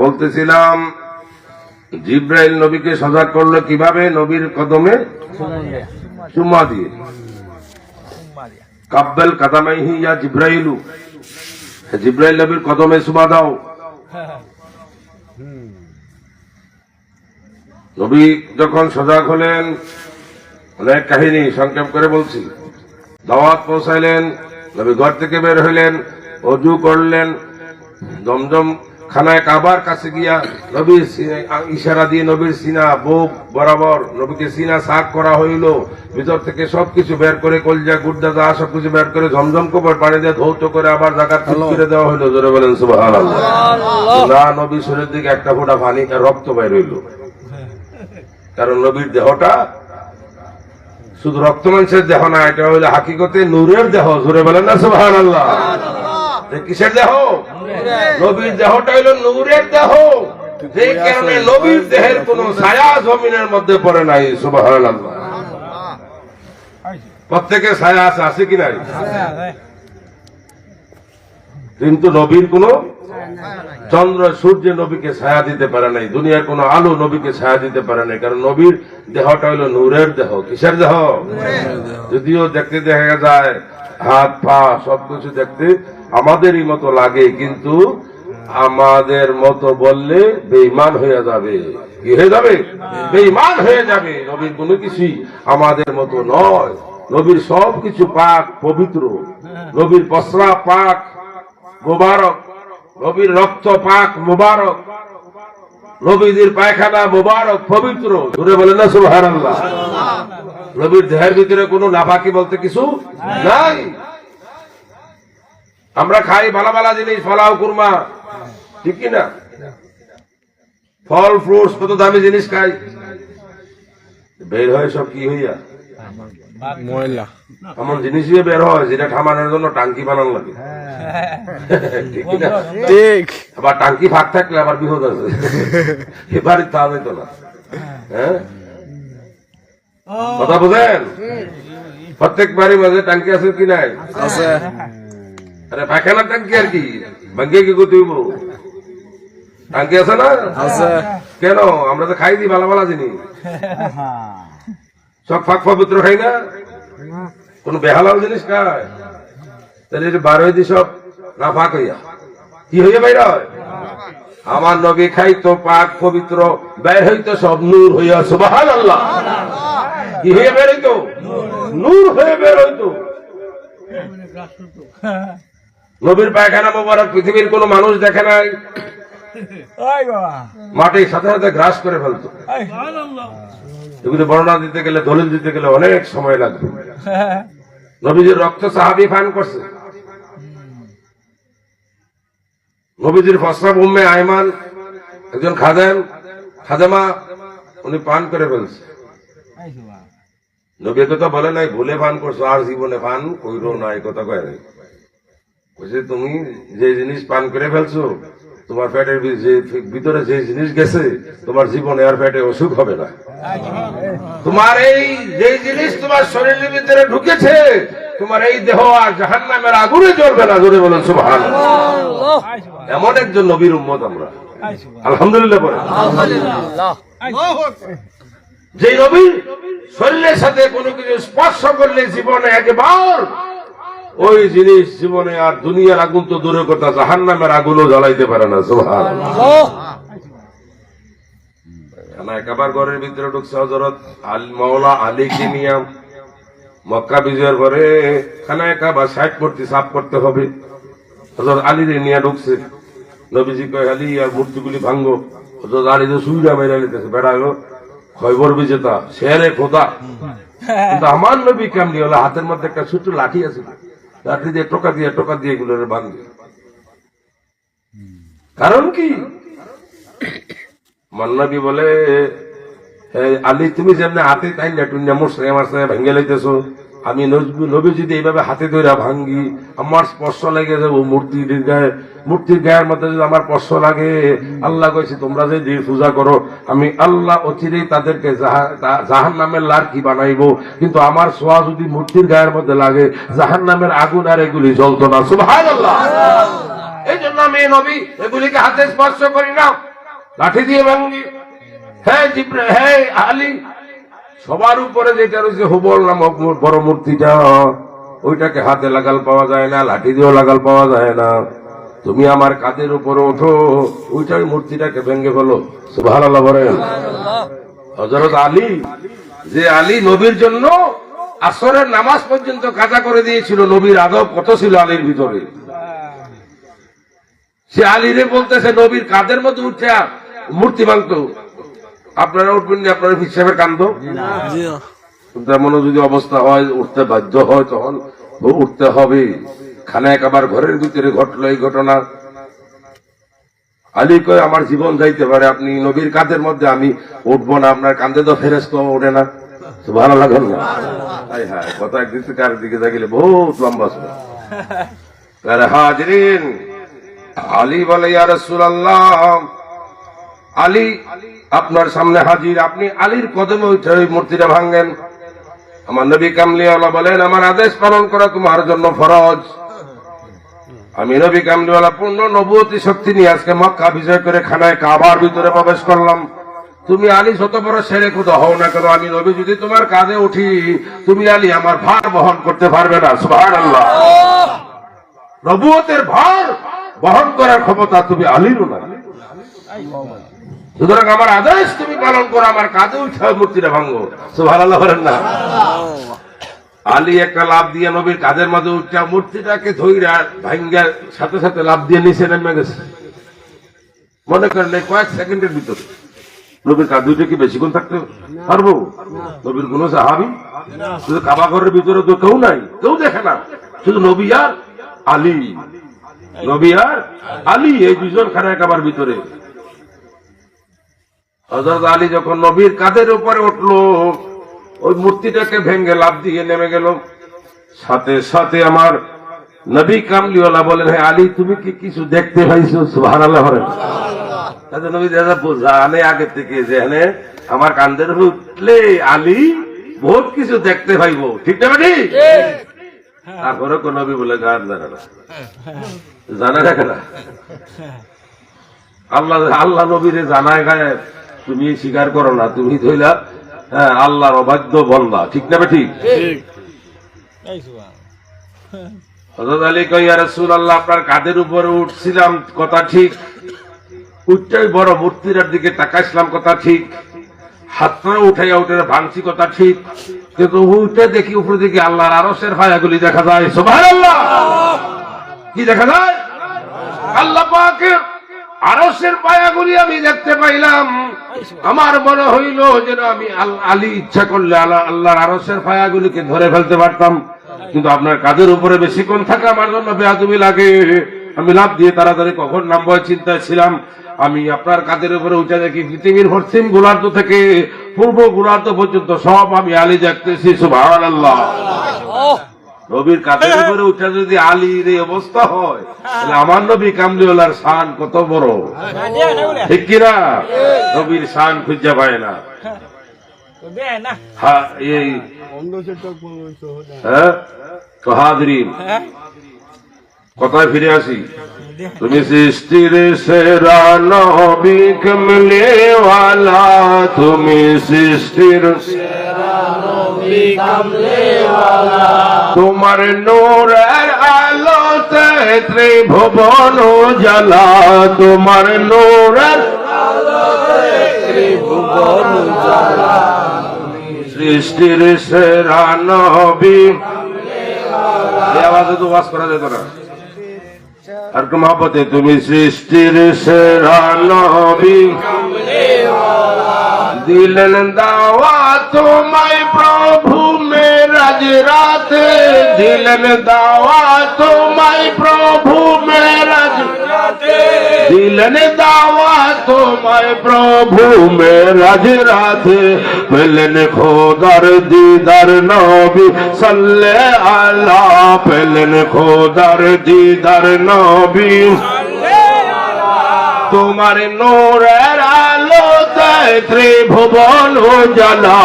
বলতেছিলাম, জিব্রাইল নবীকে সজাগ করল কীভাবে? নবীর কদমে? চুম্মা দিয়ে। কাব্বেল কাদামাইহি ইয়া জিব্রাইলু। জিব্রাইল নবীর কদমে চুমা দাও। নবী যখন সজাগ হলেন, অনেক কাহিনী সংক্ষেপ করে বলছি। দাওয়াত পৌঁছাইলেন, নবী ঘর থেকে বের হইলেন, অজু করলেন, দমদম খানায় কাবার কাছে গিয়া নবীর ইশারা দিয়ে নবীর সিনা বুক বরাবর নবীকে সিনা সাক করা হইল। ভিতর থেকে সবকিছু বের করে কলজা গুড্ডা যা সবকিছু বের করে ঝমঝম কবর পানি দিয়ে ধৌত করে আবার জায়গা ঠিক করে দেওয়া হইল জোরে বলেন সুবহানাল্লাহ। না নবী শরীর দিকে একটা ফোঁটা পানি রক্ত বের হইল। কারণ নবীর দেহটা শুধু রক্ত মাংসের দেহ না এটা হইলে হাকিকতে নূরের দেহ জোরে বলেন না আল্লাহ কিসের দেহ? নবীর দেহটা হইল নূরের দেহ। যে কারণে নবীর দেহের কোন ছায়া জমিনের মধ্যে পড়ে নাই সুবাহ প্রত্যেকের প্রত্যেকে ছায়া আছে আছে কি নাই? কিন্তু নবীর কোন চন্দ্র সূর্য নবীকে ছায়া দিতে পারে নাই। দুনিয়ার কোন আলো নবীকে ছায়া দিতে পারে নাই। কারণ নবীর দেহটা হলো নূরের দেহ। কিসের দেহ? যদিও দেখতে দেখা যায় হাত পা সবকিছু দেখতে আমাদেরই মতো লাগে কিন্তু আমাদের মতো বললে বেইমান হয়ে যাবে। কি হয়ে যাবে? বেইমান হয়ে যাবে। নবীর কোনো কিছুই আমাদের মতো নয়। নবীর সব কিছু পাক পবিত্র। নবীর পসরা পাক মোবারক। নবীর রক্ত পাক মোবারক। নবীদের পায়খানা মোবারক, পবিত্র। ধরে বলে না সুহার আল্লাহ নবীর দেহের ভিতরে কোনো নাফাকি বলতে কিছু নাই। আমরা খাই ভালো ভালো জিনিস, ফলাও কুরমা। ঠিক কি না? ফল, ফ্রুটস, কত দামি জিনিস খাই। বের হয় সব কি হইয়া? ময়লা। এমন জিনিস বের হয় যেটা থামানোর জন্য টাঙ্কি বানানো লাগে। ঠিক না? ঠিক। আবার টাঙ্কি ফাঁক থাকলে আবার বিপদ আছে। এবার তা হইতো না। হ্যাঁ? কথা বুঝেন? প্রত্যেক বাড়ির মাঝে টাঙ্কি আছে কি নাই? আছে। আরে পায়খানা টাঙ্কি আর কি? ভাগ্যে কি করতে টাঙ্কি আছে না? আছে। কেন? আমরা তো খাই দিই ভালো ভালো জিনিস। সব ফাঁক পবিত্র খাই না? কোন বেহালাল জিনিস খায় তাহলে এটা বার হয়ে দি সব না ফাঁক হইয়া। কি হইয়া বাইর আমার নবী খাইতো পাক পবিত্র বের হইতো সব নূর হইয়া সুবাহান আল্লাহ কি হয়ে বের হইতো? নূর হয়ে বের হইতো। নবীর পায়খানা মোবারক পৃথিবীর কোন মানুষ দেখে নাই। মাটির সাথে সাথে গ্রাস করে ফেলতো। এগুলো বর্ণনা দিতে গেলে, দলিল দিতে গেলে অনেক সময় লাগবে। নবীজির রক্ত সাহাবি ফান করছে। নবীজির ফসরাব উম্মে আয়মান, একজন খাদেম, খাদেমা, উনি পান করে ফেলছে নবী কথা বলে নাই, ভুলে পান করছ, আর জীবনে পান কইরো না এই কথা কয় নাই। তুমি যে জিনিস পান করে ফেলছো তোমার পেটের ভিতরে যে জিনিস গেছে, তোমার জীবনে আর পেটে অসুখ হবে না। তোমার এই যে জিনিস তোমার শরীরের ভিতরে ঢুকেছে, তোমার এই দেহ আর জাহান নামের আগুনে জ্বলবে না, জোরে বলেন সুবহান এমন একজন নবীর উম্মত আমরা। আলহামদুলিল্লাহ যে নবী শরীরের সাথে কোনো কিছু স্পর্শ করলে জীবনে একবার ওই জিনিস জীবনে আর দুনিয়ার আগুন তো দূরের কথা জাহান নামের আগুনও জ্বালাইতে পারে না সুবহান খানা একাবার ঘরের ভিতরে ঢুকছে হজরত আল মাওলা আলী কিনিয়াম মক্কা বিজয়ের পরে খানা একাবার ষাট করতে সাফ করতে হবে। হজরত আলী নিয়ে ঢুকছে। নবীজি কয় আলী আর মূর্তিগুলি ভাঙ্গো হজরত আলী তো সুইরা মেরে নিতেছে বেড়ালো খয়বর বিজেতা শেরে খোদা। কিন্তু আমার নবী কেমনি হলো? হাতের মধ্যে একটা ছোট্ট লাঠি আছে। লাঠি দিয়ে টোকা দিয়ে টোকা দিয়ে এগুলো বাঁধবে। কারণ কি? মান্নাবি বলে, "হে আলী, তুমি যেমনি হাতে তাই না টুন্যা মোর সে আমার সঙ্গে ভেঙে লাইতেছো। আমি নবী যদি এইভাবে হাতে ধরে ভাঙ্গি। আমার স্পর্শ লাগে যাব মূর্তির গায়ে মূর্তির গায়ের মধ্যে যদি আমার স্পর্শ লাগে, আল্লাহ কইছে, তোমরা যে পূজা করো, আমি আল্লাহ অচিরেই তাদেরকে জাহান নামের কি বানাইবো। কিন্তু আমার সোয়া যদি মূর্তির গায়ের মধ্যে লাগে জাহান নামের আগুন আর এগুলি জ্বলতো না। এই জন্য আমি নবী, এগুলিকে হাতে স্পর্শ করি না। লাঠি দিয়ে ভাঙ্গি। হ্যাঁ হ্যাঁ আলী সবার উপরে যেটা রয়েছে, হুবল নামক বড় মূর্তিটা, ওইটাকে হাতে লাগাল পাওয়া যায় না, লাঠি দিয়েও লাগাল পাওয়া যায় না। তুমি আমার কাঁধের উপরে ওঠো, ওইটাই মূর্তিটাকে ভেঙে ফেলো। সুবহানাল্লাহ বলেন। হজরত আলী, যে আলী নবীর জন্য আসরের নামাজ পর্যন্ত কাজা করে দিয়েছিল, নবীর আদব কত ছিল আলীর ভিতরে? সে আলীরে বলতেছে, নবীর কাদের মধ্যে উঠছে মূর্তি ভাঙত। আপনারা উঠবেন না আপনারা হিসাবের কান্দ? জি। না তেমন যদি অবস্থা হয় উঠতে বাধ্য হয় তখন উঠতে হবে। খানায় আবার ঘরের ভিতরে ঘটলো এই ঘটনা। আলী কয় আমার জীবন যাইতে পারে আপনি নবীর কাঁধের মধ্যে আমি উঠবো না আপনার কান্দে তো ফেরেস তো ওঠে না। ভালো লাগেন না কথা একদিন থেকে আরেক দিকে থাকিলে বহুত লম্বা ছিল। হাজরিন? আলী বলে ইয়া রাসূলুল্লাহ। আলী আপনার সামনে হাজির, আপনি আলীর কদমে উঠে ওই মূর্তিটা ভাঙ্গেন আমার নবী কামলিওয়ালা বলেন, আমার আদেশ পালন করা তোমার জন্য ফরজ। আমি নবী কামলিওয়ালা পূর্ণ নবতী শক্তি নিয়ে আজকে মক্কা বিজয় করে খানায় কাবার ভিতরে প্রবেশ করলাম। তুমি আলী যত বড় সেরে খুদা হও না কেন, আমি নবী যদি তোমার কাজে উঠি, তুমি আলী আমার ভার বহন করতে পারবে না, সুবহানাল্লাহ। নবুয়তের ভার বহন করার ক্ষমতা তুমি আলীরও না সুতরাং আমার আদেশ তুমি পালন করো, আমার কাঁধে উঠে মূর্তিটা সুবহানাল্লাহ বলেন না? আলী একটা লাভ দিয়ে নবীর কাঁধের মাঝে উঠছে মূর্তিটাকে ধইরা ভাঙ্গার সাথে সাথে লাভ দিয়ে নিচে নেমে গেছে। মনে কয়েক সেকেন্ডের ভিতরে। নবীর দুইটা কি বেশিক্ষণ থাকতে পারব? নবীর সাহাবি? শুধু কাবা ঘরের ভিতরে তো কেউ নাই, কেউ দেখে না। শুধু নবী আর আলী। নবী আর আলী, এই দুজন খানায় কাবার ভিতরে। হজরত আলী যখন নবীর কাঁধের উপরে উঠল, ওই মূর্তিটাকে ভেঙ্গে লাভ দিয়ে নেমে গেল। সাথে সাথে আমার নবী কামলিওয়ালা বলেন হ্যাঁ আলী, তুমি কি কিছু দেখতে পাইছো? বলেন। তাতে নবী দাদা জানে আগে থেকে আমার কান্দের উঠলে আলী বহুত কিছু দেখতে পাইবো। ঠিক না তারপরে কোন নবী বলে, গান জানে না। জানে না আল্লাহ আল্লাহ নবীরে জানায় গায়ে। তুমি স্বীকার করো না তুমি ধইলা হ্যাঁ আল্লাহর অবাধ্য বলবা ঠিক না ঠিক? হজরত আলী কইয়া রসুল আল্লাহ আপনার কাঁধের উপরে উঠছিলাম কথা ঠিক। বড় মূর্তিটার দিকে তাকাইছিলাম কথা ঠিক। হাতটা উঠাইয়া উঠে ভাঙছি কথা ঠিক। কিন্তু উঠে দেখি উপরে দিকে আল্লাহর আরসের ফায়াগুলি দেখা যায়। সোভার আল্লাহ কি দেখা যায়? আল্লাহ পাকের আরসের পায়াগুলি আমি দেখতে পাইলাম। আমার মনে হইল যেন আমি আল- ইচ্ছা করলে আল্লাহ- আল্লাহর আরসের পায়াগুলিকে ধরে ফেলতে পারতাম। কিন্তু আপনার কাজের উপরে বেশিক্ষণ থাকা আমার জন্য বেহাদুমি লাগে। আমি লাভ দিয়ে তাড়াতাড়ি কখন নামবো চিন্তায় ছিলাম। আমি আপনার কাজের উপরে উঠে দেখি পৃথিবীর পশ্চিম গোলার্ধ থেকে পূর্ব গোলার্ধ পর্যন্ত সব আমি আলী দেখতেছি সুভাষ আল্লাহ নবীর কাদের উপরে উঠে যদি আলীর এই অবস্থা হয় তাহলে আমার নবী কামলিওয়ালার শান কত বড়? ঠিক কিনা? নবীর শান খুঁজে পায় না। হ্যাঁ। এই হ্যাঁ তো হাজরিন। কথায় ফিরে আসি? তুমি সৃষ্টির সেরা নবী কমলেওয়ালা তুমি সৃষ্টির তোমার নূরের আলোতে ত্রিভুবন জ্বালা তোমার নূরের সৃষ্টির সেরা নবী। আওয়াজে তো ওয়াজ করা যেত না। আর একটু মহাপতে তুমি সৃষ্টির সেরা নবী। দিলেন দাওয়া তোমায় প্রভু মেরাজ রাতে। দিলেন দাওয়া তোমায় প্রভু দিলেন দাওয়া তোমায় প্রভু মেরাজ রাতে পেলেন খোদার দিদার নবী সাল্লে আলা পেলেন খোদার দিদার নবী তোমার নোরের আলো দেয় ত্রিভুবন জ্বালা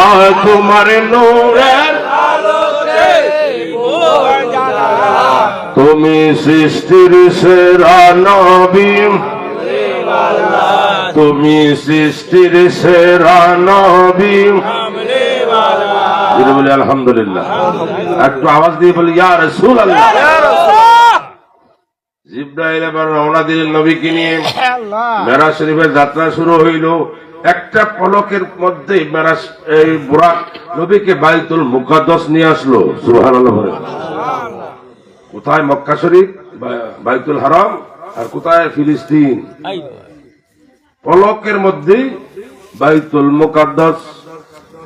তোমার নোরের তুমি সৃষ্টির সেরা নবী তুমি সৃষ্টির সেরা নবী। যদি বলি আলহামদুলিল্লাহ। একটু আওয়াজ দিয়ে বলি ইয়া রসুল এবার রওনা দিলেন নবীকে নিয়ে। মেরা শরীফের যাত্রা শুরু হইল। একটা পলকের মধ্যে মেরাজ এই বুড়া নবীকে বাইতুল মুকাদ্দাস নিয়ে আসলো। বলে। কোথায় মক্কা শরীফ? বাইতুল হারাম? আর কোথায় ফিলিস্তিন? পলকের মধ্যে বাইতুল মুকাদ্দাস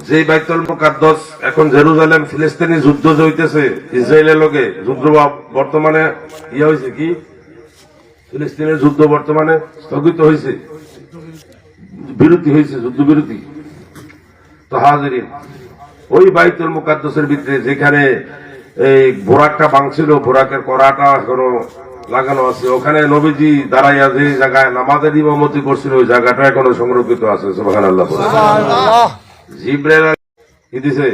যে বাইতুল মুকাদ্দাস এখন জেরুজালেম, ফিলিস্তিনি যুদ্ধ চলতেছে ইসরায়েলের লগে যুদ্ধ বর্তমানে ইয়ে হয়েছে কি? ফিলিস্তিনের যুদ্ধ বর্তমানে স্থগিত হয়েছে বিরতি হয়েছে যুদ্ধ বিরতি তো হাজিরিন, ওই বাইতুল মুকাদ্দাসের ভিতরে যেখানে এই বোরাকটা ভাঙছিল বোরাকের করাটা এখনও লাগানো আছে। ওখানে নবীজি দাঁড়াইয়া যে জায়গায় নামাজের ইমামতি করছিল ওই জায়গাটা এখনও সংরক্ষিত আছে সুবহান আল্লাহ কি দিছে?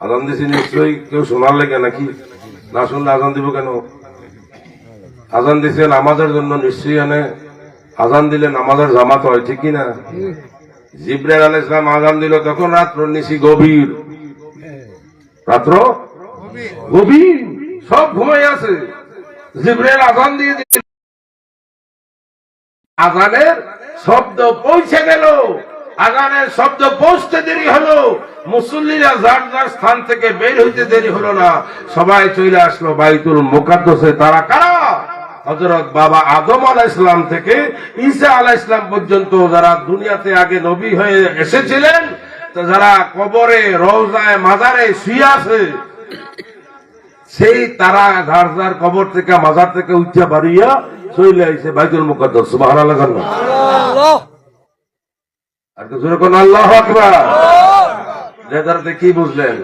আজান দিছে নিশ্চয়ই কেউ শোনার লেগে নাকি? না শুনলে আজান দিব কেন? আজান দিছে নামাজের জন্য নিশ্চয়ই এনে। আজান দিলে নামাজের জামাত হয় ঠিক না? জিব্রাইল আল ইসলাম আজান দিল তখন রাত্র নিশি গভীর। রাত্র? গভীর। সব ঘুমাই আছে। জিব্রাইল আজান দিয়ে দিল আজানের শব্দ পৌঁছে গেল। আজানের শব্দ পৌঁছতে দেরি হলো। মুসল্লিরা যার যার স্থান থেকে বের হইতে দেরি হলো না। সবাই চলে আসলো বাইতুল মুকাদ্দসে। তারা কারা? হজরত বাবা আদম আলাহ ইসলাম থেকে ঈসা আলাহ ইসলাম পর্যন্ত যারা দুনিয়াতে আগে নবী হয়ে এসেছিলেন যারা কবরে, রওজায়, মাজারে শুয়ে আছে সেই তারা যার যার কবর থেকে মাজার থেকে উচ্চা বাড়িয়া চলে আইছে বাইতুল মুকাদ্দাস। সুবহানাল্লাহ আর কিছু কোন আল্লাহ আকবার। নেতারতে কি বুঝলেন?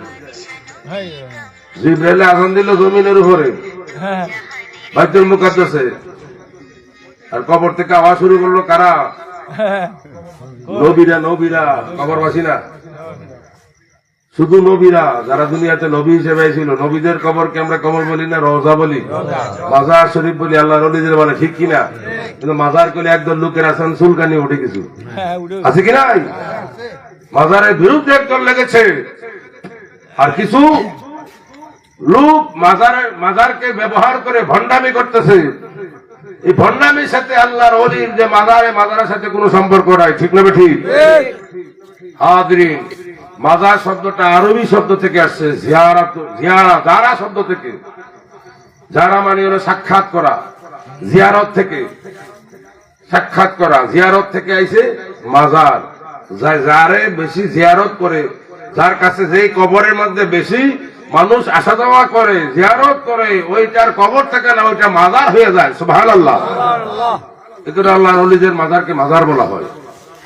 জিব্রাইল আজান দিল জমিনের উপরে। বাইতুল মুকাদ্দাসে। আর কবর থেকে আওয়াজ শুরু করল কারা? নবীরা নবীরা কবরবাসী না শুধু নবীরা যারা দুনিয়াতে নবী হিসেবে ছিল নবীদের কবরকে আমরা কবর বলি না রওজা বলি। মাজার শরীফ বলি আল্লাহ নবীদের বলে ঠিক কিনা? কিন্তু মাজার করলে একদল লোকের আসান চুলকানি উঠে কিছু আছে কি নাই? মাজারের বিরুদ্ধে একদল লেগেছে। আর কিছু লোক মাজারের মাজারকে ব্যবহার করে ভণ্ডামি করতেছে। এই ভণ্ডামির সাথে আল্লাহর অলির যে মাজারে মাজারের সাথে কোনো সম্পর্ক নাই ঠিক না ঠিক? হাদরিন মাজার শব্দটা আরবি শব্দ থেকে আসছে জিয়ারাত জিয়ারা যারা শব্দ থেকে। যারা মানে হলো সাক্ষাৎ করা জিয়ারত থেকে। সাক্ষাৎ করা জিয়ারত থেকে আইছে মাজার। যা- যারে বেশি জিয়ারত করে যার কাছে যেই কবরের মধ্যে বেশি মানুষ আসা যাওয়া করে জিয়ারত করে ওইটার কবর থেকে না ওইটা মাজার হয়ে যায় সুবহান আল্লাহ এজন্য আল্লাহ নলিদের মাজারকে মাজার বলা হয়।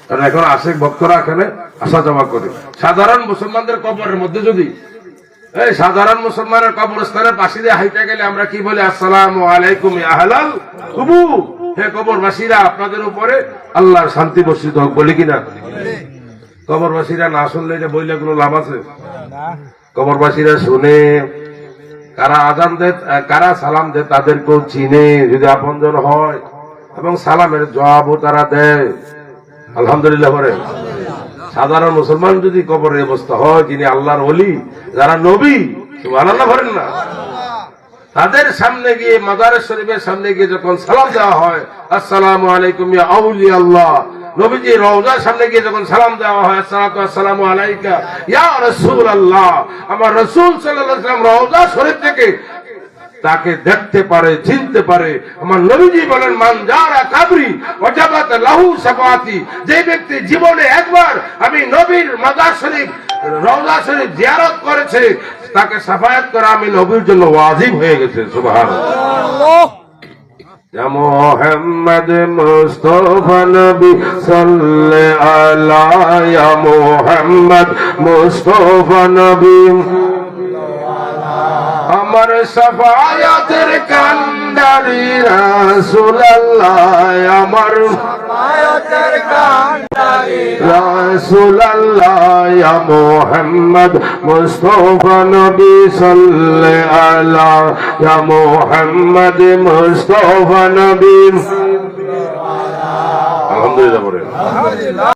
কারণ এখন আশেক ভক্তরা এখানে আসা যাওয়া করে। সাধারণ মুসলমানদের কবরের মধ্যে যদি এই সাধারণ মুসলমানের কবরস্থানের পাশে দিয়ে হাইটা গেলে আমরা কি বলি? আসসালাম আলাইকুম আহলাল কুবুর। হে কবরবাসীরা আপনাদের উপরে আল্লাহর শান্তি বর্ষিত হোক বলি কিনা? কবরবাসীরা না শুনলে এটা বইলে কোনো লাভ আছে? কবরবাসীরা শুনে কারা আজান আহ, কারা সালাম দেয় তাদেরকেও চিনে যদি আপনজন হয় এবং সালামের জবাবও তারা দেয়। আলহামদুলিল্লাহ বলেন সাধারণ মুসলমান যদি কবরের অবস্থা হয়, যিনি আল্লাহর অলি যারা নবী আল্লাহ ভরেন না। তাদের সামনে গিয়ে মাজারের শরীফের সামনে গিয়ে যখন সালাম দেওয়া হয়, আসসালামু আলাইকুম আল্লাহ নবীজি রওজার সামনে গিয়ে যখন সালাম দেওয়া হয় আসসালামু আলাইকা ইয়া রাসূলুল্লাহ। আমার রাসূল ওয়াসাল্লাম রওজা শরীফ থেকে তাকে দেখতে পারে চিনতে পারে আমার নবীজি বলেন মান যারা কাবরি ওয়াজাবাত লাহু শাফাআতি যে ব্যক্তি জীবনে একবার আমি নবীর মাজার শরীফ রওজা শরীফ জিয়ারত করেছে তাকে সাফায়াত করা আমি নবীর জন্য ওয়াজিব হয়ে গেছে সুবহানাল্লাহ يا محمد مصطفى نبي صل على يا محمد مصطفى نبي আমার সাফায়াতের কান্ডারি রাসুলাল্লাহ আমার রাসুলাল্লাহ মোহাম্মদ মুস্তফা নবী সাল্লে ইয়া মোহাম্মদ মুস্তফা নবী। আলহামদুলিল্লাহ